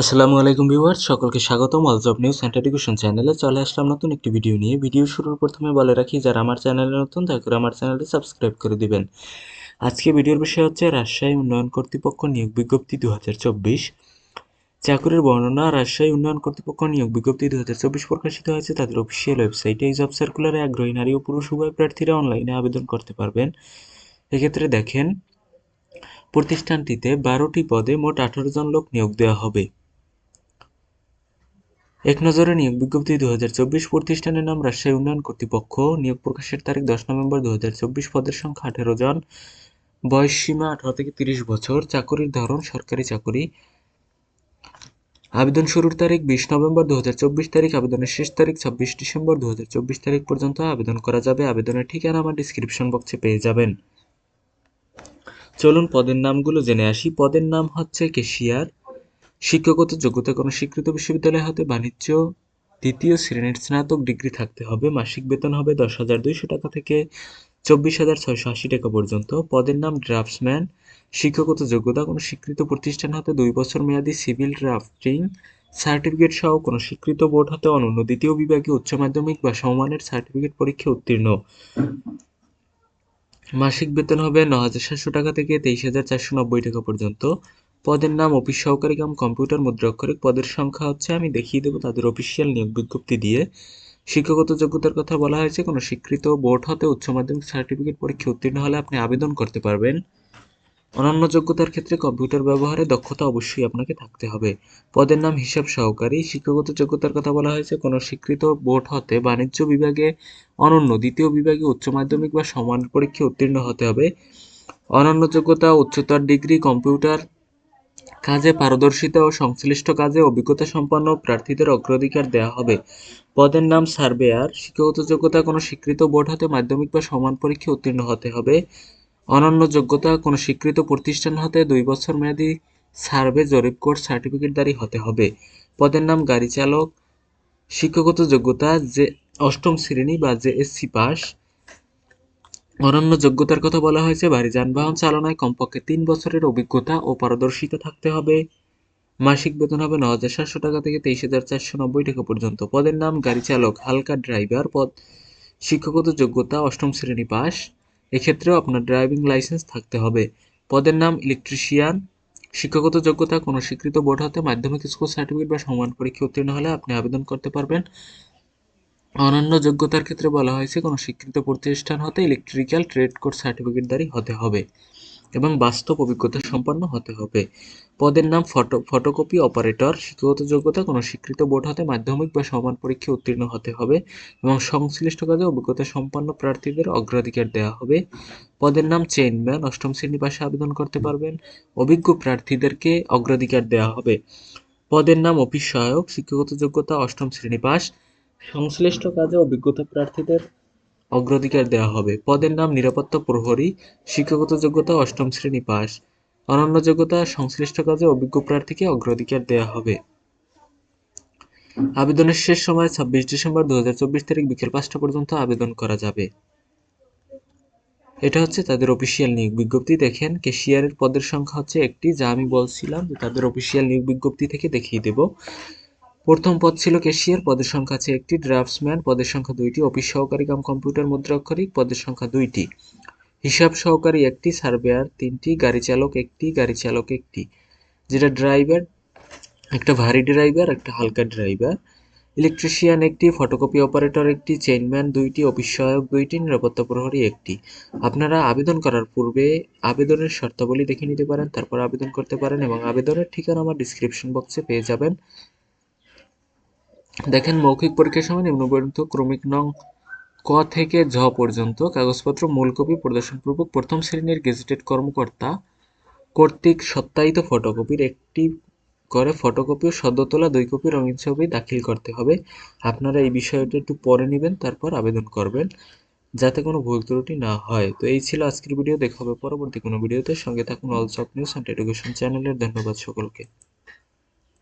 আসসালামু আলাইকুম ভিউয়ার্স, সকলকে স্বাগতম। All job news and education চ্যানেলে চলে আসলাম নতুন একটি ভিডিও নিয়ে। ভিডিও শুরুর প্রথমে বলে রাখি, যারা আমার চ্যানেলে নতুন, দয়া করে আমার চ্যানেলটি সাবস্ক্রাইব করে দিবেন। আজকে ভিডিওর বিষয় হচ্ছে, রাজশাহী উন্নয়ন কর্তৃপক্ষ নিয়োগ বিজ্ঞপ্তি দু চাকুরির বর্ণনা, রাজশাহী উন্নয়ন কর্তৃপক্ষ নিয়োগ বিজ্ঞপ্তি দু হাজার চব্বিশ প্রকাশিত হয়েছে। তাদের অফিসিয়াল ওয়েবসাইটে এই জব সার্কুলারে আগ্রহী নারী ও পুরুষ উভয় প্রার্থীরা অনলাইনে আবেদন করতে পারবেন। এক্ষেত্রে দেখেন, প্রতিষ্ঠানটিতে বারোটি পদে মোট আঠারো জন লোক নিয়োগ দেওয়া হবে। এক নজরে নিয়োগ বিজ্ঞপ্তি দুহাজার চব্বিশ প্রতিষ্ঠানের নাম রাজশাহী উন্নয়ন কর্তৃপক্ষ। নিয়োগ প্রকাশের তারিখ দশ নভেম্বর দুহাজার চব্বিশ। পদের সংখ্যা আঠেরো জন। বয়স সীমা আঠারো থেকে তিরিশ বছর। চাকুরির ধরন সরকারি চাকুরি। আবেদন শুরুর তারিখ বিশ নভেম্বর দু হাজার চব্বিশ তারিখ। আবেদনের শেষ তারিখ ছাব্বিশ ডিসেম্বর দু হাজার চব্বিশ তারিখ পর্যন্ত আবেদন করা যাবে। আবেদনের ঠিকানা আমার ডিসক্রিপশন বক্সে পেয়ে যাবেন। চলুন পদের নামগুলো জেনে আসি। পদের নাম হচ্ছে কেশিয়ার। শিক্ষাগত যোগ্যতা কোনো স্বীকৃত বিশ্ববিদ্যালয় হতে বাণিজ্য, দ্বিতীয় শ্রেণির স্নাতক ডিগ্রি থাকতে হবে, মাসিক বেতন হবে দশ হাজার দুইশো টাকা থেকে চব্বিশ হাজার ছয়শো আশি টাকা পর্যন্ত। পদের নাম ড্রাফটসম্যান। শিক্ষাগত যোগ্যতা, কোনো স্বীকৃত প্রতিষ্ঠান হতে দুই বছর মেয়াদী সিভিল ড্রাফটিং সার্টিফিকেট সহ কোনো স্বীকৃত বোর্ড হতে অনন্য দ্বিতীয় বিভাগে উচ্চ মাধ্যমিক বা সমমানের সার্টিফিকেট পরীক্ষা উত্তীর্ণ। মাসিক বেতন হবে ন হাজার সাতশো টাকা থেকে তেইশ হাজার চারশো নব্বই টাকা পর্যন্ত। পদের নাম অফিস সহকারী কাম, কম্পিউটার মুদ্রাক্ষরিক। পদের সংখ্যা হচ্ছে, আমি দেখিয়ে দেবো তাদের অফিসিয়াল নিয়োগ বিজ্ঞপ্তি দিয়ে। শিক্ষাগত যোগ্যতার কথা বলা হয়েছে, কোনো স্বীকৃত বোর্ড হতে উচ্চ মাধ্যমিক সার্টিফিকেট পরীক্ষা উত্তীর্ণ হলে আপনি আবেদন করতে পারবেন। অনন্য যোগ্যতার ক্ষেত্রে কম্পিউটার ব্যবহারে দক্ষতা অবশ্যই আপনাকে থাকতে হবে। পদের নাম হিসাব সহকারী। শিক্ষাগত যোগ্যতার কথা বলা হয়েছে, কোনো স্বীকৃত বোর্ড হতে বাণিজ্য বিভাগে অনন্য, দ্বিতীয় বিভাগে উচ্চ মাধ্যমিক বা সমান পরীক্ষা উত্তীর্ণ হতে হবে। অনন্য যোগ্যতা, উচ্চতর ডিগ্রি, কম্পিউটার কাজে পারদর্শিতা ও সংশ্লিষ্ট কাজে অভিজ্ঞতা সম্পন্ন প্রার্থীদের অগ্রাধিকার দেওয়া হবে। পদের নাম সার্ভেয়ার। শিক্ষাগত যোগ্যতা কোনো স্বীকৃত বোর্ড হতে মাধ্যমিক বা সমান পরীক্ষা উত্তীর্ণ হতে হবে। অনন্য যোগ্যতা কোনো স্বীকৃত প্রতিষ্ঠান হতে দুই বছর মেয়াদী সার্ভে জরিপ কোর্স সার্টিফিকেটধারী হতে হবে। পদের নাম গাড়ি চালক। শিক্ষাগত যোগ্যতা যে অষ্টম শ্রেণি বা জেএসসি পাস। অনন্য যোগ্যতার কথা বলা হয়েছে ভারী যানবাহন চালনায় কমপক্ষে তিন বছরের অভিজ্ঞতা ও পারদর্শিতা থাকতে হবে। মাসিক বেতন হবে ন হাজার সাতশো টাকা থেকে তেইশ হাজার চারশো নব্বই টাকা পর্যন্ত। পদের নাম গাড়ি চালক, হালকা ড্রাইভার, পদ শিক্ষাগত যোগ্যতা, অষ্টম শ্রেণি পাস। এক্ষেত্রেও আপনার ড্রাইভিং লাইসেন্স থাকতে হবে। পদের নাম ইলেকট্রিশিয়ান। শিক্ষাগত যোগ্যতা কোনো স্বীকৃত বোর্ড হতে মাধ্যমিক স্কুল সার্টিফিকেট বা সমান পরীক্ষা উত্তীর্ণ হলে আপনি আবেদন করতে পারবেন। অনন্য যোগ্যতার ক্ষেত্রে বলা হয়েছে, কোনো স্বীকৃত প্রতিষ্ঠান হতে ইলেকট্রিক্যাল ট্রেড কোর্স সার্টিফিকেটধারী হতে হবে এবং বাস্তব অভিজ্ঞতা সম্পন্ন হতে হবে। পদের নাম ফটো ফটোকপি অপারেটর শিক্ষাগত যোগ্যতা, কোনো স্বীকৃত বোর্ড হতে মাধ্যমিক বা সমান পরীক্ষা উত্তীর্ণ হতে হবে এবং সংশ্লিষ্ট কাজে অভিজ্ঞতা সম্পন্ন প্রার্থীদের অগ্রাধিকার দেওয়া হবে। পদের নাম চেইনম্যান অষ্টম শ্রেণি পাশে আবেদন করতে পারবেন। অভিজ্ঞ প্রার্থীদেরকে অগ্রাধিকার দেওয়া হবে। পদের নাম অফিস সহায়ক, শিক্ষাগত যোগ্যতা, অষ্টম শ্রেণি পাস সংশ্লিষ্ট কাজে অভিজ্ঞতা প্রার্থীদের অগ্রাধিকার দেওয়া হবে। পদের নাম নিরাপত্তা প্রহরী, শিক্ষাগত যোগ্যতা অষ্টম শ্রেণি পাস। অনন্য যোগ্যতা, সংশ্লিষ্ট কাজে অভিজ্ঞ প্রার্থীকে অগ্রাধিকার দেওয়া হবে। আবেদনের শেষ সময় ছাব্বিশ ডিসেম্বর দুই হাজার চব্বিশ তারিখ বিকেল পাঁচটা পর্যন্ত আবেদন করা যাবে। এটা হচ্ছে তাদের অফিসিয়াল নিয়োগ বিজ্ঞপ্তি। দেখেন কেশিয়ারের পদের সংখ্যা হচ্ছে একটি। যা আমি বলছিলাম তাদের অফিসিয়াল নিয়োগ বিজ্ঞপ্তি থেকে দেখিয়ে দেব। প্রথম পদ ছিল কেশিয়ার পদের সংখ্যা আছে একটি, ড্রাফটসম্যান, পদের সংখ্যা দুইটি, অফিস সহকারী কাম কম্পিউটার মুদ্রাক্ষরিক, পদের সংখ্যা দুইটি। হিসাব সহকারী একটি, সার্ভেয়ার তিনটি, গাড়ি চালক একটি, গাড়ি চালক একটি। যেটা ড্রাইভার, একটা ভারী ড্রাইভার, একটা হালকা ড্রাইভার। ইলেকট্রিশিয়ান একটি, ফটোকপি অপারেটর একটি চেইনম্যান দুইটি, অফিস সহায়ক দুইটি, নিরাপত্তা প্রহরী একটি। আপনারা আবেদন করার পূর্বে আবেদনের শর্তাবলী দেখে নিতে পারেন, তারপর আবেদন করতে পারেন এবং আবেদনের ঠিকানা আমার ডিসক্রিপশন বক্সে পেয়ে যাবেন। দেখেন, মৌখিক পরীক্ষার সময় নিম্নবর্ণিত ক্রমিক নং ক থেকে ঝ পর্যন্ত কাগজপত্র মূল কপি প্রদর্শনপূর্বক প্রথম শ্রেণির গেজেটেড কর্মকর্তা কর্তৃক সত্যায়িত ফটোকপির একটি করে ফটোকপি ও সদ্য তোলা দুই কপি রঙিন ছবি দাখিল করতে হবে। আপনারা এই বিষয়টা একটু পরে নেবেন, তারপর আবেদন করবেন, যাতে কোনো ভুল ত্রুটি না হয়। তো এই ছিল আজকের ভিডিও। দেখা হবে পরবর্তী কোনো ভিডিওতে। সঙ্গে থাকুন all job news and education চ্যানেলের। ধন্যবাদ সকলকে।